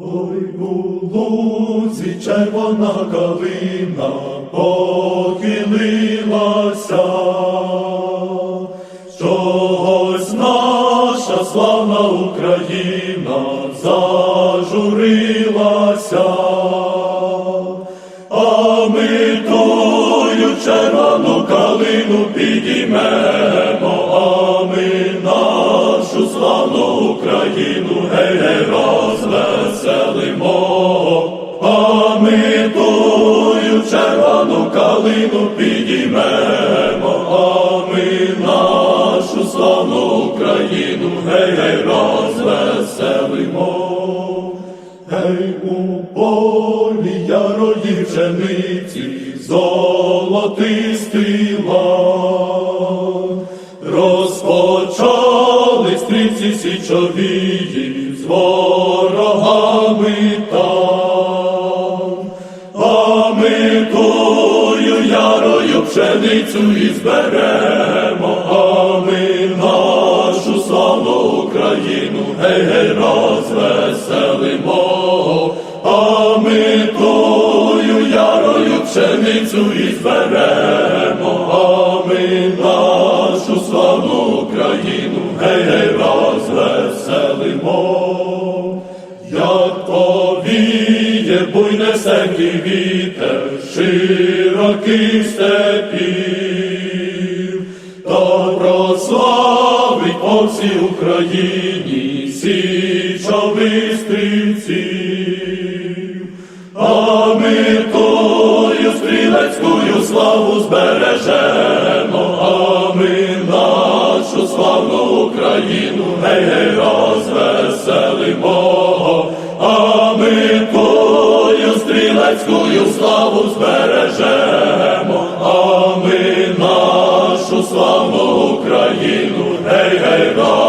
Ой, у лузі червона калина похилилася, чогось наша славна Україна зажурилася, а ми тою червону калину підіймемо, ми тою червону калину підіймемо, а ми нашу славну Україну гей, гей, розвеселимо. Гей, у полі ярої пшениці золотистий лан. Розпочали стрільці січовії з ворогами. А ми тою ярою пшеницю і зберемо, а ми нашу славну Україну гей, гей, розвеселимо, а ми тою ярою пшеницю і зберемо, а ми нашу славну Україну гей, гей, розвеселимо. Як повіє буйнесенький вітер широких степів, то прославить по всій Україні січових стрільців, а ми тою стрілецькою славу збережемо, а ми нашу славну Україну гей, гей, розвеселимо, стрілецькою славу збережемо, а ми нашу славну Україну гей, гей, розвеселимо.